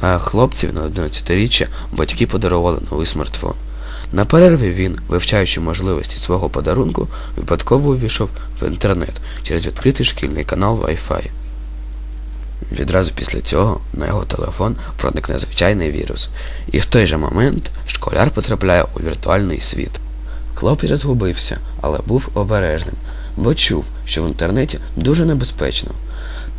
А хлопців на 11-річчя батьки подарували новий смартфон. На перерві він, вивчаючи можливості свого подарунку, випадково увійшов в інтернет через відкритий шкільний канал Wi-Fi. Відразу після цього на його телефон проникне звичайний вірус, і в той же момент школяр потрапляє у віртуальний світ. Хлопець розгубився, але був обережним, бо чув, що в інтернеті дуже небезпечно.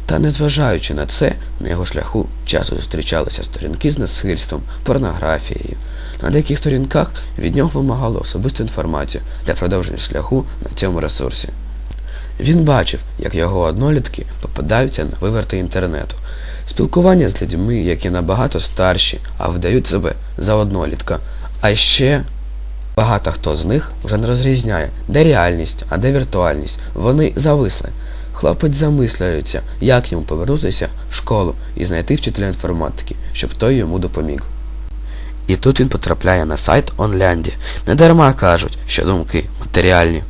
Та незважаючи на це, на його шляху часто зустрічалися сторінки з насильством, порнографією. На деяких сторінках від нього вимагало особисту інформацію для продовження шляху на цьому ресурсі. Він бачив, як його однолітки попадаються на виверти інтернету. Спілкування з людьми, які набагато старші, а видають себе за однолітка. А ще багато хто з них вже не розрізняє, де реальність, а де віртуальність. Вони зависли. Хлопець замислюється, як йому повернутися в школу і знайти вчителя інформатики, щоб той йому допоміг. І тут він потрапляє на сайт Онлянді. Недарма кажуть, що думки матеріальні.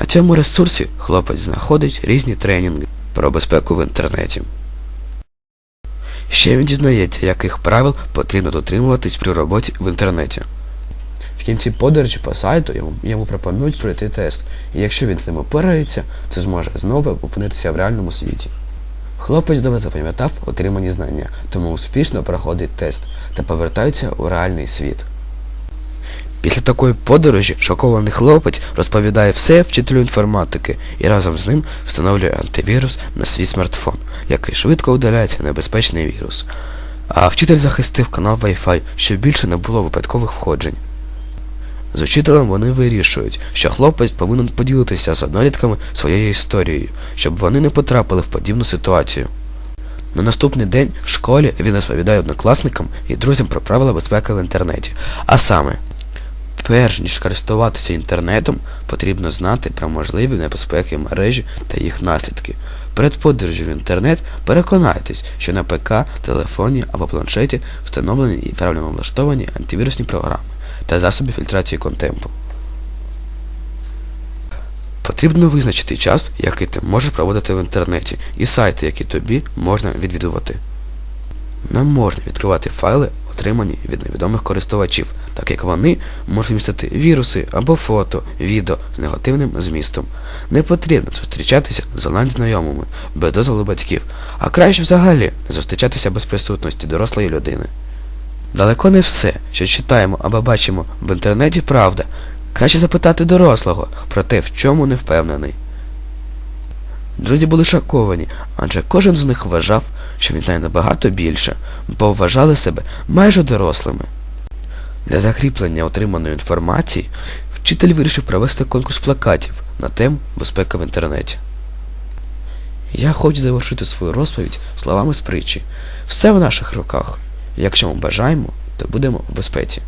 На цьому ресурсі хлопець знаходить різні тренінги про безпеку в інтернеті. Ще він дізнається, яких правил потрібно дотримуватись при роботі в інтернеті. В кінці подорожі по сайту йому, йому пропонують пройти тест, і якщо він з ним опирається, то зможе знову опинитися в реальному світі. Хлопець добре запам'ятав отримані знання, тому успішно проходить тест та повертається у реальний світ. Після такої подорожі шокований хлопець розповідає все вчителю інформатики і разом з ним встановлює антивірус на свій смартфон, який швидко удаляється небезпечний вірус. А вчитель захистив канал Wi-Fi, щоб більше не було випадкових входжень. З учителем вони вирішують, що хлопець повинен поділитися з однолітками своєю історією, щоб вони не потрапили в подібну ситуацію. На наступний день в школі він розповідає однокласникам і друзям про правила безпеки в інтернеті. А саме, перш ніж користуватися інтернетом, потрібно знати про можливі небезпеки мережі та їх наслідки. Перед подорожю в інтернет переконайтесь, що на ПК, телефоні або планшеті встановлені і правильно влаштовані антивірусні програми та засоби фільтрації контенту. Потрібно визначити час, який ти можеш проводити в інтернеті, і сайти, які тобі можна відвідувати. Не можна відкривати файли, отримані від невідомих користувачів, так як вони можуть містити віруси або фото, відео з негативним змістом. Не потрібно зустрічатися з онлайн-знайомими без дозволу батьків, а краще взагалі не зустрічатися без присутності дорослої людини. Далеко не все, що читаємо або бачимо в інтернеті, правда. Краще запитати дорослого про те, в чому не впевнений. Друзі були шоковані, адже кожен з них вважав, що він знає набагато більше, бо вважали себе майже дорослими. Для закріплення отриманої інформації вчитель вирішив провести конкурс плакатів на тему безпека в інтернеті. Я хочу завершити свою розповідь словами з притчі. Все в наших руках. Якщо ми бажаємо, то будемо в безпеці.